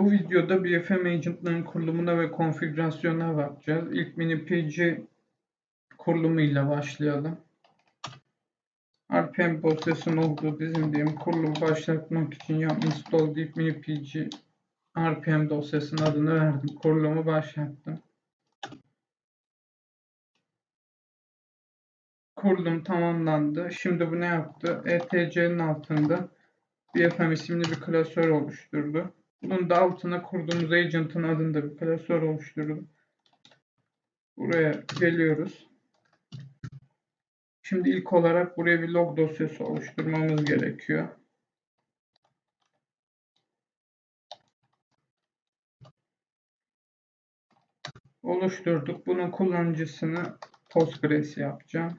Bu videoda BFM agent'ların kurulumuna ve konfigürasyonuna bakacağız. İlk minipg kurulumuyla başlayalım. RPM dosyasının olduğu dizindeyim. Kurulumu başlatmak için yap install deyip minipg RPM dosyasının adını verdim. Kurulumu başlattım. Kurulum tamamlandı. Şimdi bu ne yaptı? ETC'nin altında BFM isimli bir klasör oluşturdu. Bunun da altına kurduğumuz agent'ın adında bir klasör oluşturdum. Buraya geliyoruz. Şimdi ilk olarak buraya bir log dosyası oluşturmamız gerekiyor. Oluşturduk. Bunun kullanıcısını Postgres yapacağım.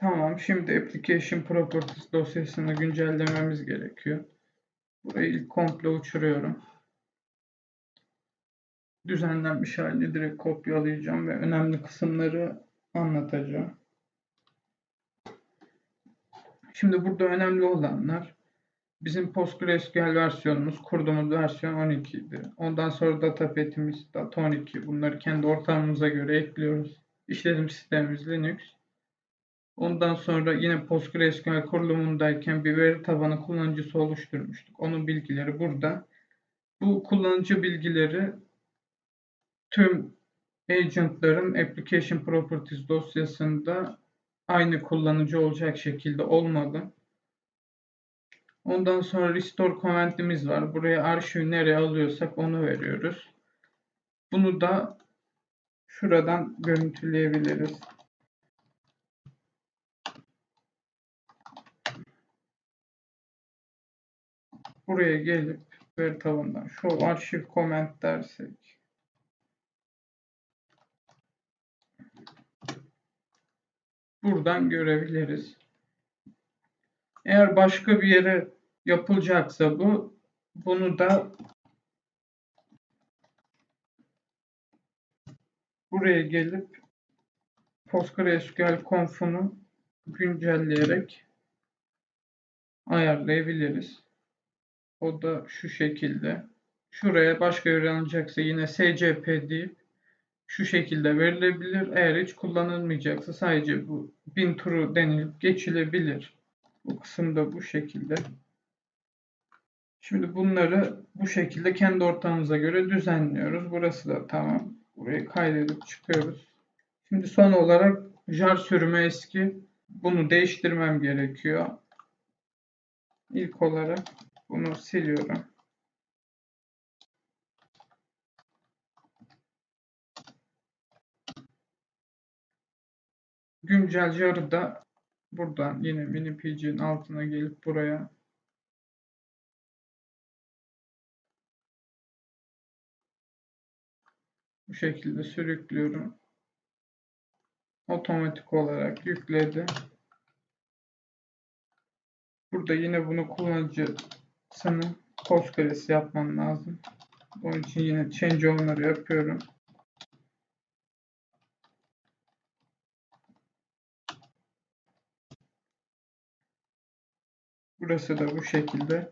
Tamam. Şimdi application properties dosyasını güncellememiz gerekiyor. Burayı ilk komple uçuruyorum. Düzenlenmiş halini direkt kopyalayacağım ve önemli kısımları anlatacağım. Şimdi burada önemli olanlar bizim PostgreSQL versiyonumuz, kurduğumuz versiyon 12 idi. Ondan sonra data petimiz data 12. Bunları kendi ortamımıza göre ekliyoruz. İşletim sistemimiz Linux. Ondan sonra yine PostgreSQL kurulumundayken bir veri tabanı kullanıcısı oluşturmuştuk. Onun bilgileri burada. Bu kullanıcı bilgileri tüm agentların application properties dosyasında aynı kullanıcı olacak şekilde olmalı. Ondan sonra restore comment'imiz var. Buraya arşivi nereye alıyorsak onu veriyoruz. Bunu da şuradan görüntüleyebiliriz. Buraya gelip veri tabanından şu arşiv comment dersek buradan görebiliriz. Eğer başka bir yere yapılacaksa bu bunu da buraya gelip PostgreSQL conf'unu güncelleyerek ayarlayabiliriz. O da şu şekilde. Şuraya başka veri alınacaksa yine scp deyip şu şekilde verilebilir. Eğer hiç kullanılmayacaksa sadece bu bin turu denilip geçilebilir. Bu kısımda bu şekilde. Şimdi bunları bu şekilde kendi ortamımıza göre düzenliyoruz. Burası da tamam. Burayı kaydedip çıkıyoruz. Şimdi son olarak jar sürümü eski. Bunu değiştirmem gerekiyor. İlk olarak bunu siliyorum. Güncel jarı da buradan yine mini pg'nin altına gelip buraya bu şekilde sürüklüyorum. Otomatik olarak yükledi. Burada yine bunu kullanıcı sana Postgres yapman lazım. Onun için yine change onları yapıyorum. Burası da bu şekilde.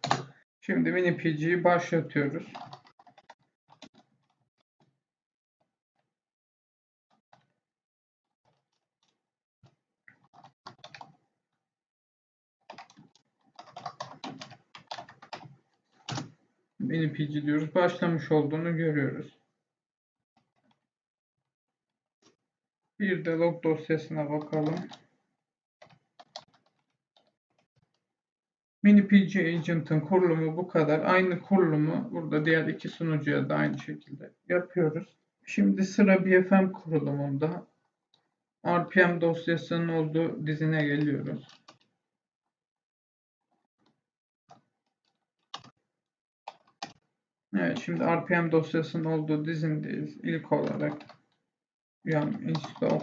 Şimdi minipg'yi başlatıyoruz. Npg diyoruz. Başlamış olduğunu görüyoruz. Bir de log dosyasına bakalım. MiniPG Agent'ın kurulumu bu kadar. Aynı kurulumu burada diğer iki sunucuya da aynı şekilde yapıyoruz. Şimdi sıra BFM kurulumunda RPM dosyasının olduğu dizine geliyoruz. Evet şimdi RPM dosyasının olduğu dizindeyiz. İlk olarak yum install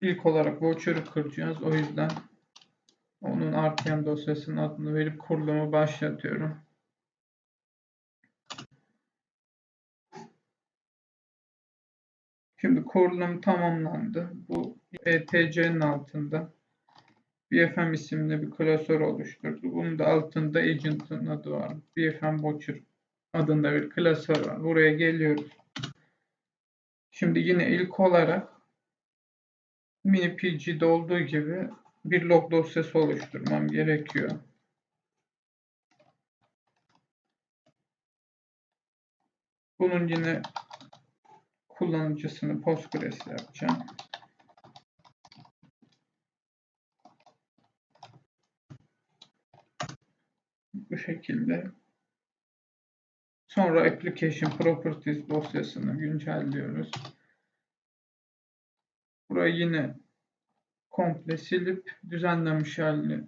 İlk olarak voucher'ı kıracağız. O yüzden onun RPM dosyasının adını verip kurulumu başlatıyorum. Şimdi kurulum tamamlandı. Bu ETC'nin altında BFM isimli bir klasör oluşturdu. Bunun da altında agent'ın adı var. BFM Watcher adında bir klasör var. Buraya geliyoruz. Şimdi yine ilk olarak mini PG'de olduğu gibi bir log dosyası oluşturmam gerekiyor. Bunun yine kullanıcısını Postgres yapacağım. Bu şekilde. Sonra Application Properties dosyasını güncelliyoruz. Burayı yine komple silip düzenlenmiş halini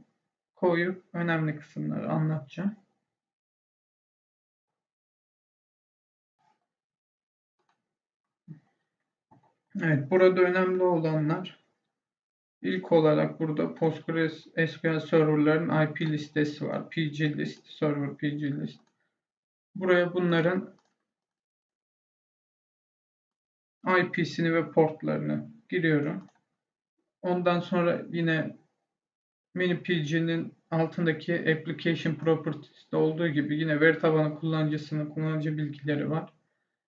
koyup önemli kısımları anlatacağım. Evet, burada önemli olanlar ilk olarak burada Postgres SQL serverların IP listesi var. PG list, server PG list. Buraya bunların IP'sini ve portlarını giriyorum. Ondan sonra yine mini PG'nin altındaki application properties'te olduğu gibi yine veri tabanı kullanıcısının kullanıcı bilgileri var.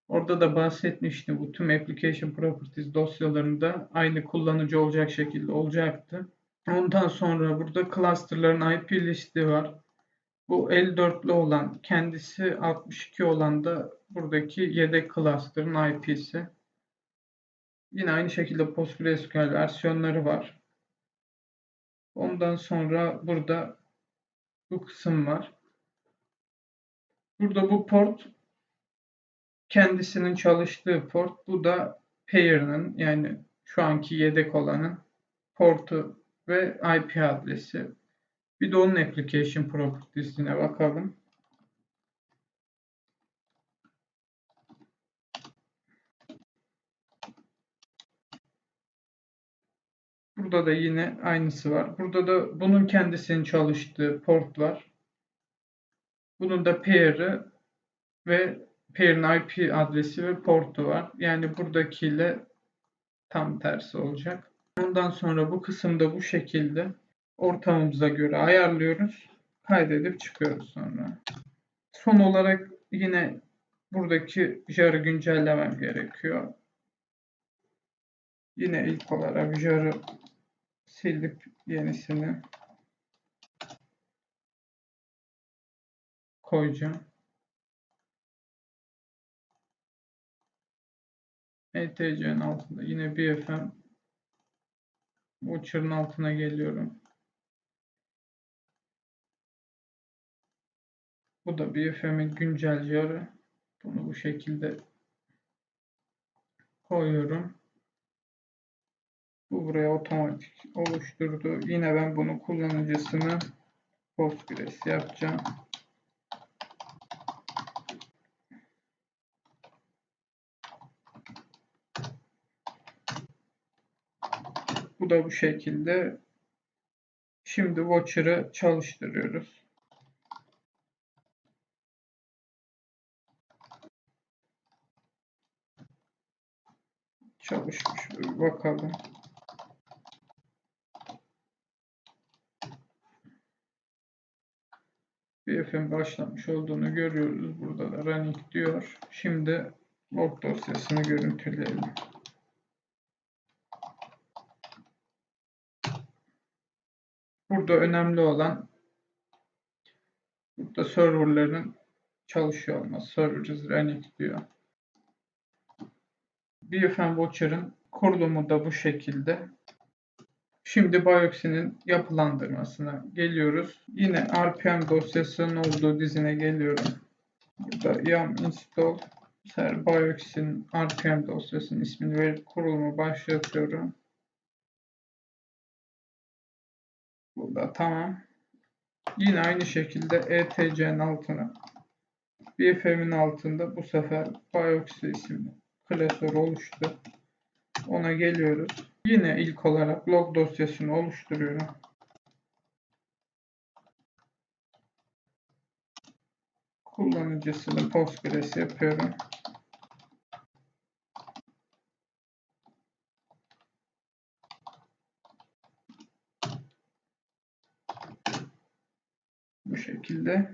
Orada da bahsetmiştim. Bu tüm application properties dosyalarında aynı kullanıcı olacak şekilde olacaktı. Ondan sonra burada cluster'ların IP listi var. Bu L4'lü olan kendisi 62 olan da buradaki yedek cluster'ın IP'si. Yine aynı şekilde PostgreSQL versiyonları var. Ondan sonra burada bu kısım var. Burada bu port kendisinin çalıştığı port. Bu da pair'ın yani şu anki yedek olanın portu ve IP adresi. Bir de onun application properties'ine bakalım. Burada da yine aynısı var. Burada da bunun kendisinin çalıştığı port var. Bunun da pair'ı ve pair'in IP adresi ve portu var. Yani buradakiyle tam tersi olacak. Ondan sonra bu kısımda bu şekilde ortamımıza göre ayarlıyoruz. Kaydedip çıkıyoruz sonra. Son olarak yine buradaki jar'ı güncellemem gerekiyor. Yine ilk olarak jar'ı silip yenisini koyacağım. ETC'nin altında yine BFM Watcher'ın altına geliyorum. Bu da BFM'in güncel yarı. Bunu bu şekilde koyuyorum. Bu buraya otomatik oluşturdu. Yine ben bunu kullanıcısını Postgres yapacağım. Bu da bu şekilde. Şimdi Watcher'ı çalıştırıyoruz. Çalışmış. Bakalım. BFM başlamış olduğunu görüyoruz. Burada da running diyor. Şimdi log dosyasını görüntüleyelim. Burada önemli olan burada serverların çalışıyor olması. Server is running diyor. BFM Watcher'ın kurulumu da bu şekilde. Şimdi Bioxy'nin yapılandırmasına geliyoruz. Yine RPM dosyasının olduğu dizine geliyorum. Burada yum install Bioxy'nin RPM dosyasının ismini verip kurulumu başlatıyorum. Burada tamam. Yine aynı şekilde ETC'nin altına BFM'in altında bu sefer Bioxy isimli klasör oluştu. Ona geliyoruz. Yine ilk olarak log dosyasını oluşturuyorum. Kullanıcısını Postgres yapıyorum. Şekilde.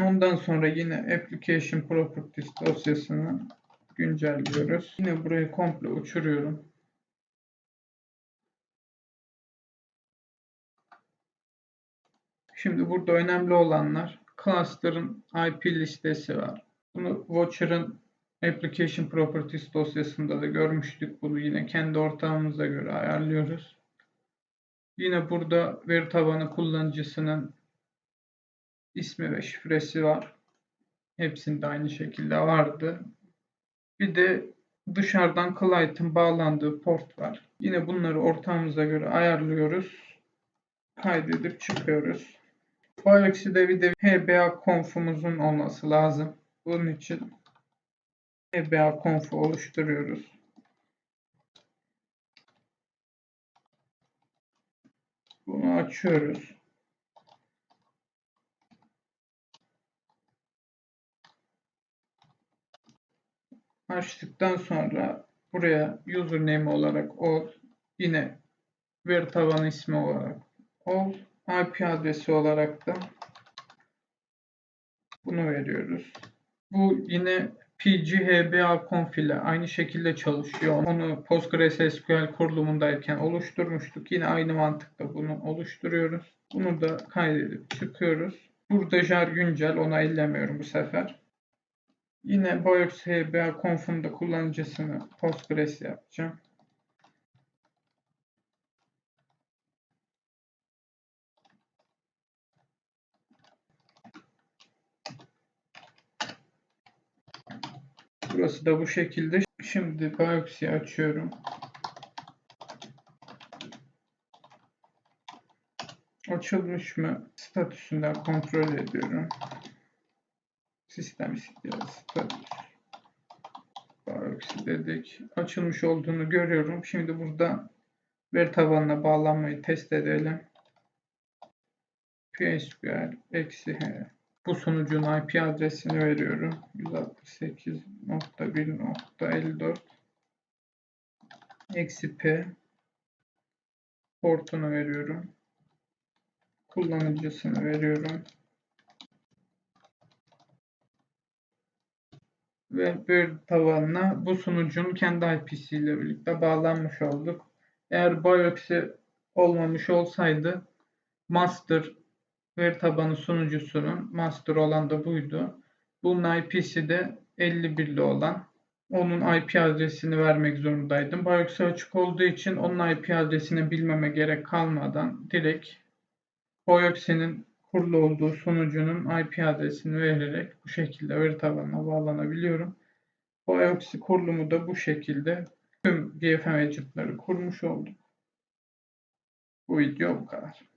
Ondan sonra yine Application Properties dosyasını güncelliyoruz. Yine burayı komple uçuruyorum. Şimdi burada önemli olanlar cluster'ın IP listesi var. Bunu Watcher'ın Application Properties dosyasında da görmüştük. Bunu yine kendi ortağımıza göre ayarlıyoruz. Yine burada veri tabanı kullanıcısının ismi ve şifresi var. Hepsinde aynı şekilde vardı. Bir de dışarıdan client'ın bağlandığı port var. Yine bunları ortağımıza göre ayarlıyoruz. Kaydedip çıkıyoruz. Bioxy'de bir de HBA conf'umuzun olması lazım. Bunun için HBA conf'u oluşturuyoruz. Bunu açıyoruz. Açtıktan sonra buraya username olarak ol, yine veri tabanı ismi olarak ol, IP adresi olarak da bunu veriyoruz. Bu yine pghba.conf ile aynı şekilde çalışıyor. Onu PostgreSQL kurulumundayken oluşturmuştuk. Yine aynı mantıkla bunu oluşturuyoruz. Bunu da kaydedip çıkıyoruz. Burada jar güncel ona ellemiyorum bu sefer. Yine Boyox HBA conf'un da kullanıcısını Postgres yapacağım. Burası da bu şekilde. Şimdi Bioxy'yi açıyorum. Açılmış mı? Statüsünden kontrol ediyorum. Sistem istiyor. Statüs. Bioxy dedik. Açılmış olduğunu görüyorum. Şimdi burada veri tabanına bağlanmayı test edelim. PSQL eksi h. Bu sunucunun IP adresini veriyorum. 168.1.54 eksi p portunu veriyorum. Kullanıcısını veriyorum. Ve bir tabanına bu sunucunun kendi IP'si ile birlikte bağlanmış olduk. Eğer Bioxy olmamış olsaydı master veri tabanı sunucusunun master olan da buydu. Bunun IP'si de 51'li olan. Onun IP adresini vermek zorundaydım. Bioxy açık olduğu için onun IP adresini bilmeme gerek kalmadan direkt Bioxy'nin kurulu olduğu sunucunun IP adresini vererek bu şekilde veri tabanına bağlanabiliyorum. Bioxy kurulumu da bu şekilde tüm GFM agent'ları kurmuş olduk. Bu video bu kadar.